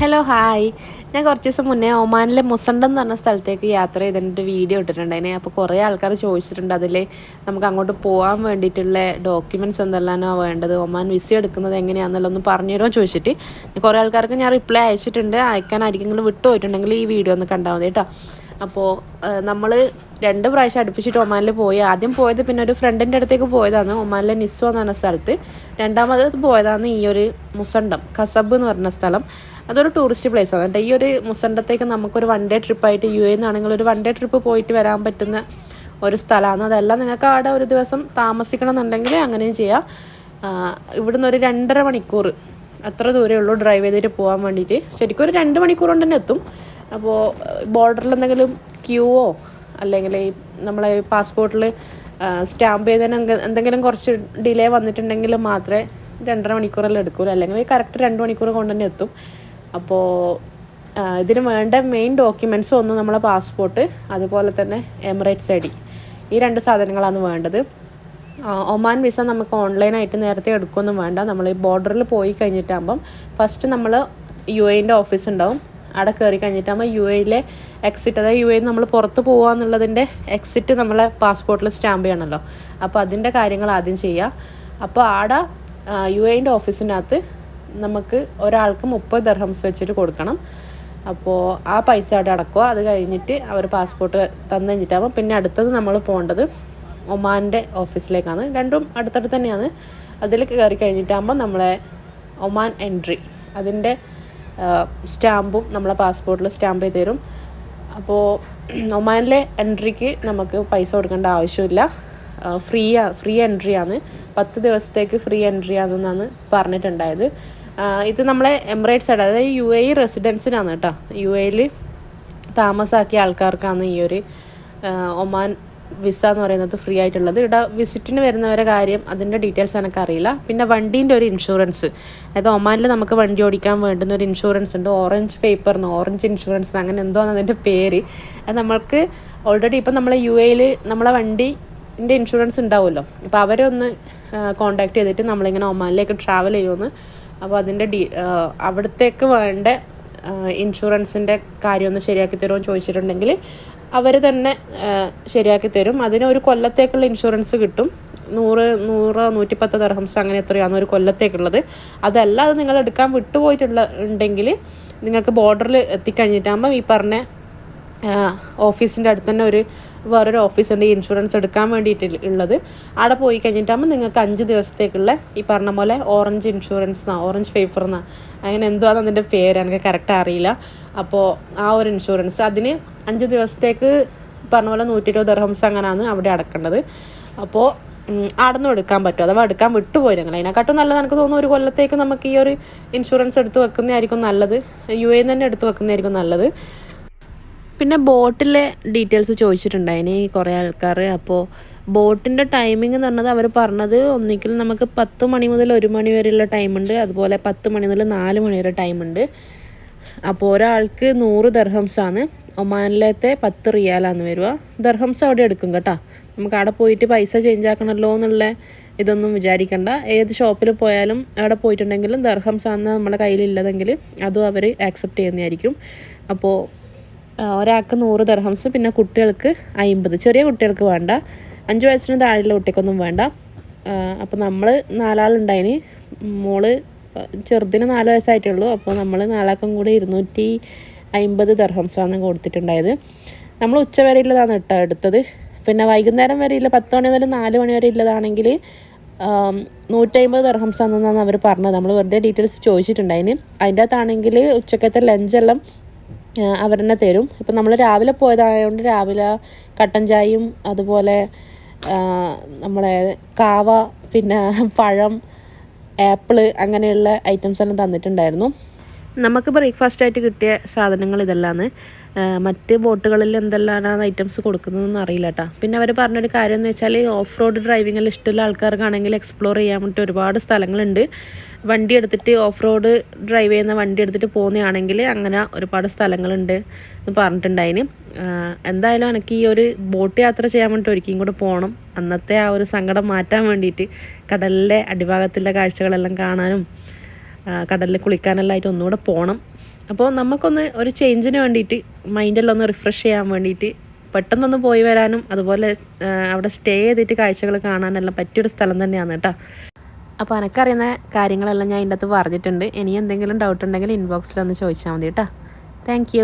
Hello hi ഞാൻ കുറച്ച് ദിവസം മുന്നേ ഒമാനിലെ മുസണ്ടം എന്ന് പറഞ്ഞ സ്ഥലത്തേക്ക് യാത്ര ചെയ്തിട്ട് വീഡിയോ ഇട്ടിട്ടുണ്ടായിനെ അപ്പോൾ കുറേ ആൾക്കാർ ചോദിച്ചിട്ടുണ്ട് അതിൽ നമുക്ക് അങ്ങോട്ട് പോകാൻ വേണ്ടിയിട്ടുള്ള ഡോക്യുമെന്റ്സ് എന്തെല്ലാമാണോ വേണ്ടത് ഒമാൻ വിസ എടുക്കുന്നത് എങ്ങനെയാണെന്നുള്ളതൊന്ന് പറഞ്ഞു തരുമോ ചോദിച്ചിട്ട് കുറേ ആൾക്കാർക്ക് ഞാൻ റിപ്ലൈ അയച്ചിട്ടുണ്ട്. അയക്കാൻ ആയിരിക്കും വിട്ടു പോയിട്ടുണ്ടെങ്കിൽ ഈ വീഡിയോ ഒന്ന് കണ്ടാൽ മതി കേട്ടോ. അപ്പോൾ നമ്മൾ രണ്ട് പ്രാവശ്യം അടുപ്പിച്ചിട്ട് ഒമാനിൽ പോയി. ആദ്യം പോയത് പിന്നെ ഒരു ഫ്രണ്ടിന്റെ അടുത്തേക്ക് പോയതാണ്. ഒമാനിലെ നിസ്സു എന്ന് പറഞ്ഞ സ്ഥലത്ത്. രണ്ടാമത് പോയതാണ് ഈ ഒരു മുസണ്ടം. കസബ് എന്ന് പറഞ്ഞ സ്ഥലം. അതൊരു ടൂറിസ്റ്റ് പ്ലേസ് ആണ്. കേട്ടോ ഈ ഒരു മുസണ്ടത്തേക്ക് നമുക്കൊരു വൺ ഡേ ട്രിപ്പായിട്ട് യു എന്നാണെങ്കിൽ ഒരു വൺ ഡേ ട്രിപ്പ് പോയിട്ട് വരാൻ പറ്റുന്ന ഒരു സ്ഥലമാണ്. അതെല്ലാം നിങ്ങൾക്ക് അവിടെ ഒരു ദിവസം താമസിക്കണം എന്നുണ്ടെങ്കിൽ അങ്ങനെയും ചെയ്യാം. ഇവിടുന്ന് ഒരു രണ്ടര മണിക്കൂർ. അത്ര ദൂരമേ ഉള്ളൂ ഡ്രൈവ് ചെയ്തിട്ട് പോകാൻ വേണ്ടിയിട്ട്. ശരിക്കും ഒരു രണ്ട് മണിക്കൂർ കൊണ്ട് തന്നെ എത്തും. അപ്പോൾ ബോർഡറിൽ എന്തെങ്കിലും ക്യൂവോ? അല്ലെങ്കിൽ നമ്മളെ പാസ്പോർട്ടിൽ സ്റ്റാമ്പ് ചെയ്തതിന് എന്തെങ്കിലും കുറച്ച് ഡിലേ വന്നിട്ടുണ്ടെങ്കിൽ മാത്രമേ രണ്ടര മണിക്കൂറെല്ലാം എടുക്കൂല അല്ലെങ്കിൽ കറക്റ്റ് രണ്ട് മണിക്കൂർ കൊണ്ട് തന്നെ എത്തും. അപ്പോൾ ഇതിന് വേണ്ട മെയിൻ ഡോക്യുമെന്റ്സ് ഒന്ന് നമ്മളെ പാസ്പോർട്ട് അതുപോലെ തന്നെ എമിറേറ്റ്സ് ഐ ഡി. ഈ രണ്ട് സാധനങ്ങളാണ് വേണ്ടത്. ഒമാൻ വിസ നമുക്ക് ഓൺലൈനായിട്ട് നേരത്തെ എടുക്കുകയൊന്നും വേണ്ട. നമ്മൾ ഈ ബോർഡറിൽ പോയി കഴിഞ്ഞിട്ടാകുമ്പം ഫസ്റ്റ് നമ്മൾ യു എന്റെ ഓഫീസ് ഉണ്ടാവും. അവിടെ കയറി കഴിഞ്ഞിട്ടാകുമ്പോൾ യു എയിലെ എക്സിറ്റ് അതായത് യു എയിൽ നമ്മൾ പുറത്ത് പോകുക എന്നുള്ളതിന്റെ എക്സിറ്റ് നമ്മളെ പാസ്പോർട്ടിൽ സ്റ്റാമ്പ് ചെയ്യണമല്ലോ അപ്പോൾ അതിന്റെ കാര്യങ്ങൾ ആദ്യം ചെയ്യുക അപ്പോൾ ആടെ യു എന്റെ ഓഫീസിനകത്ത് നമുക്ക് ഒരാൾക്ക് മുപ്പത് ദർഹംസ് വെച്ചിട്ട് കൊടുക്കണം. അപ്പോൾ ആ പൈസ അവിടെ അടക്കുക. അത് കഴിഞ്ഞിട്ട് അവർ പാസ്പോർട്ട് തന്നു കഴിഞ്ഞിട്ടാകുമ്പോൾ പിന്നെ അടുത്തത് നമ്മൾ പോകേണ്ടത് ഒമാന്റെ ഓഫീസിലേക്കാണ് രണ്ടും അടുത്തടുത്ത് തന്നെയാണ്. അതിൽ കയറി കഴിഞ്ഞിട്ടാകുമ്പോൾ നമ്മളെ ഒമാൻ എൻട്രി അതിന്റെ സ്റ്റാമ്പും നമ്മളെ പാസ്പോർട്ടിൽ സ്റ്റാമ്പ് ചെയ്ത് തരും. അപ്പോൾ ഒമാനിലെ എൻട്രിക്ക് നമുക്ക് പൈസ കൊടുക്കേണ്ട ആവശ്യമില്ല. ഫ്രീ ഫ്രീ എൻട്രി ആണ്. പത്ത് ദിവസത്തേക്ക് ഫ്രീ എൻട്രി ആണെന്നാണ് പറഞ്ഞിട്ടുണ്ടായത്. ഇത് നമ്മളെ എമിറേറ്റ്സ് അതായത് യു എ റെസിഡൻസിനാണ് കേട്ടോ. യു എയിൽ താമസാക്കിയ ആൾക്കാർക്കാണ് ഈ ഒരു ഒമാൻ വിസ എന്ന് പറയുന്നത് ഫ്രീ ആയിട്ടുള്ളത്. ഇവിടെ വിസിറ്റിന് വരുന്നവരെ കാര്യം അതിന്റെ ഡീറ്റെയിൽസ് എനിക്ക് അറിയില്ല പിന്നെ വണ്ടീന്റെ ഒരു ഇൻഷുറൻസ് അതായത് ഒമാനിൽ നമുക്ക് വണ്ടി ഓടിക്കാൻ വേണ്ടുന്ന ഒരു ഇൻഷുറൻസ് ഉണ്ട്. ഓറഞ്ച് പേപ്പർ എന്ന് ഓറഞ്ച് ഇൻഷുറൻസ് അങ്ങനെ എന്തോ അതിന്റെ പേര്. അത് നമ്മൾക്ക് ഓൾറെഡി ഇപ്പം നമ്മളെ യു എയിൽ നമ്മളെ വണ്ടിന്റെ ഇൻഷുറൻസ് ഉണ്ടാവുമല്ലോ. അപ്പോൾ അവരെ ഒന്ന് കോണ്ടാക്ട് ചെയ്തിട്ട് നമ്മളിങ്ങനെ ഒമാനിലേക്ക് ട്രാവൽ ചെയ്യുമെന്ന്. അപ്പോൾ അതിന്റെ ഡീ അവിടത്തേക്ക് വേണ്ട ഇൻഷുറൻസിന്റെ കാര്യമൊന്ന് ശരിയാക്കി തരുമോ എന്ന് ചോദിച്ചിട്ടുണ്ടെങ്കിൽ അവർ തന്നെ ശരിയാക്കി തരും. അതിന് ഒരു കൊല്ലത്തേക്കുള്ള ഇൻഷുറൻസ് കിട്ടും. നൂറ് നൂറ് നൂറ്റിപ്പത്ത് ദർഹംസ് അങ്ങനെ എത്രയാണ് ഒരു കൊല്ലത്തേക്കുള്ളത്. അതല്ല അത് നിങ്ങൾ എടുക്കാൻ വിട്ടുപോയിട്ടുള്ള ഉണ്ടെങ്കിൽ നിങ്ങൾക്ക് ബോർഡറിൽ എത്തിക്കഴിഞ്ഞിട്ടാകുമ്പോൾ ഈ പറഞ്ഞ ഓഫീസിന്റെ അടുത്ത് തന്നെ ഒരു വേറൊരു ഓഫീസുണ്ട് ഇൻഷുറൻസ് എടുക്കാൻ വേണ്ടിയിട്ട് ഉള്ളത് അവിടെ പോയി കഴിഞ്ഞിട്ടാകുമ്പോൾ നിങ്ങൾക്ക് അഞ്ച് ദിവസത്തേക്കുള്ള ഈ പറഞ്ഞ പോലെ ഓറഞ്ച് ഇൻഷുറൻസ് എന്നാണ് ഓറഞ്ച് പേപ്പർ എന്നാണ് അങ്ങനെ എന്തുവാന്ന് അതിന്റെ പേര് എനിക്ക് കറക്റ്റ് അറിയില്ല. അപ്പോൾ ആ ഒരു ഇൻഷുറൻസ് അതിന് അഞ്ച് ദിവസത്തേക്ക് പറഞ്ഞ പോലെ നൂറ്റി ഇരുപത് ദർഹംസ് അങ്ങനെയാണ് അവിടെ അടക്കേണ്ടത്. അപ്പോൾ അവിടെ നിന്ന് എടുക്കാൻ പറ്റും? അഥവാ എടുക്കാൻ വിട്ടുപോയിരുന്നെങ്കിൽ അതിനെക്കാട്ടും നല്ലത് എനിക്ക് തോന്നുന്നു ഒരു കൊല്ലത്തേക്ക് നമുക്ക് ഈ ഒരു ഇൻഷുറൻസ് എടുത്ത് വെക്കുന്നതായിരിക്കും നല്ലത്. യു എ തന്നെ എടുത്ത് വെക്കുന്നതായിരിക്കും നല്ലത്. പിന്നെ ബോട്ടിലെ ഡീറ്റെയിൽസ് ചോദിച്ചിട്ടുണ്ടായിന് കുറേ ആൾക്കാർ അപ്പോൾ ബോട്ടിന്റെ ടൈമിംഗ് എന്ന് പറഞ്ഞത് അവർ പറഞ്ഞത് ഒന്നിക്കൽ നമുക്ക് പത്ത് മണി മുതൽ ഒരു മണി വരെയുള്ള ടൈമുണ്ട് അതുപോലെ പത്ത് മണി മുതൽ നാല് മണി വരെ ടൈമുണ്ട് അപ്പോൾ ഒരാൾക്ക് നൂറ് ദർഹംസാണ്. ഒമാനിലത്തെ പത്ത് റിയാലാന്ന് വരിക. ദർഹംസ് അവിടെ എടുക്കും കേട്ടോ. നമുക്ക് അവിടെ പോയിട്ട് പൈസ ചേഞ്ച് ആക്കണമല്ലോ എന്നുള്ള ഇതൊന്നും വിചാരിക്കണ്ട. ഏത് ഷോപ്പിൽ പോയാലും അവിടെ പോയിട്ടുണ്ടെങ്കിലും ദർഹംസ് ആണ് നമ്മുടെ കയ്യിലില്ലതെങ്കിൽ അതും അവർ ആക്സെപ്റ്റ് ചെയ്യുന്നതായിരിക്കും. അപ്പോൾ ഒരാൾക്ക് നൂറ് ദർഹംസ് പിന്നെ കുട്ടികൾക്ക് അമ്പത് ചെറിയ കുട്ടികൾക്ക് വേണ്ട. അഞ്ച് വയസ്സിന് താഴെയുള്ള കുട്ടിക്കൊന്നും വേണ്ട. അപ്പോൾ നമ്മൾ നാലാളുണ്ടായിന്. മോൾ ചെറുതിന് നാല് വയസ്സായിട്ടുള്ളൂ. അപ്പോൾ നമ്മൾ നാലാൾക്കും കൂടി ഇരുന്നൂറ്റി അമ്പത് ദർഹംസാണ് കൊടുത്തിട്ടുണ്ടായത്. നമ്മൾ ഉച്ചവരെ ഉള്ളതാണ് കേട്ടോ എടുത്തത്. പിന്നെ വൈകുന്നേരം വരെ ഇല്ല പത്ത് മണി മുതൽ നാല് മണി വരെ ഉള്ളതാണെങ്കിൽ നൂറ്റമ്പത് ദർഹംസാണെന്നാണ് അവർ പറഞ്ഞത്. നമ്മൾ വെറുതെ ഡീറ്റെയിൽസ് ചോദിച്ചിട്ടുണ്ടായിന്. അതിന്റെ അകത്താണെങ്കിൽ ഉച്ചക്കത്തെ ലഞ്ചെല്ലാം അവർ തന്നെ തരും. ഇപ്പം നമ്മൾ രാവിലെ പോയതായതുകൊണ്ട് രാവിലെ കട്ടൻ ചായയും അതുപോലെ നമ്മളെ കാവ പിന്നെ പഴം ആപ്പിൾ അങ്ങനെയുള്ള ഐറ്റംസ് എല്ലാം തന്നിട്ടുണ്ടായിരുന്നു. നമുക്ക് ബ്രേക്ക്ഫാസ്റ്റ് ആയിട്ട് കിട്ടിയ സാധനങ്ങൾ ഇതെല്ലാമാണ് മറ്റ് ബോട്ടുകളിൽ എന്തെല്ലാം ഐറ്റംസ് കൊടുക്കുന്നതെന്ന് അറിയില്ല കേട്ടോ പിന്നെ അവർ പറഞ്ഞൊരു കാര്യം എന്ന് വെച്ചാൽ ഓഫ് റോഡ് ഡ്രൈവിങ്ങിൽ ഇഷ്ടമുള്ള ആൾക്കാർക്കാണെങ്കിൽ എക്സ്പ്ലോർ ചെയ്യാൻ വേണ്ടി ഒരുപാട് സ്ഥലങ്ങളുണ്ട്. വണ്ടി എടുത്തിട്ട് ഓഫ് റോഡ് ഡ്രൈവ് ചെയ്യുന്ന വണ്ടി എടുത്തിട്ട് പോകുന്നതാണെങ്കിൽ അങ്ങനെ ഒരുപാട് സ്ഥലങ്ങളുണ്ട് എന്ന് പറഞ്ഞിട്ടുണ്ടായിന്. എന്തായാലും എനിക്ക് ഈ ഒരു ബോട്ട് യാത്ര ചെയ്യാൻ വേണ്ടിയിട്ട് ഒരിക്കലും കൂടെ പോകണം അന്നത്തെ ആ ഒരു സങ്കടം മാറ്റാൻ വേണ്ടിയിട്ട് കടലിലെ അടിഭാഗത്തിലെ കാഴ്ചകളെല്ലാം കാണാനും കടലിൽ കുളിക്കാനെല്ലാം ആയിട്ട് ഒന്നുകൂടെ പോകണം അപ്പോൾ നമുക്കൊന്ന് ഒരു ചേഞ്ചിന് വേണ്ടിയിട്ട് മൈൻഡെല്ലാം ഒന്ന് റിഫ്രഷ് ചെയ്യാൻ വേണ്ടിയിട്ട് പെട്ടെന്നൊന്ന് പോയി വരാനും അതുപോലെ അവിടെ സ്റ്റേ ചെയ്തിട്ട് കാഴ്ചകൾ കാണാനെല്ലാം പറ്റിയൊരു സ്ഥലം തന്നെയാണ് കേട്ടോ. അപ്പോൾ എനക്കറിയുന്ന കാര്യങ്ങളെല്ലാം ഞാൻ ഇതിന്റെ അകത്ത് പറഞ്ഞിട്ടുണ്ട്. ഇനി എന്തെങ്കിലും ഡൗട്ട് ഉണ്ടെങ്കിൽ ഇൻബോക്സിൽ ഒന്ന് ചോദിച്ചാൽ മതി കേട്ടോ. താങ്ക്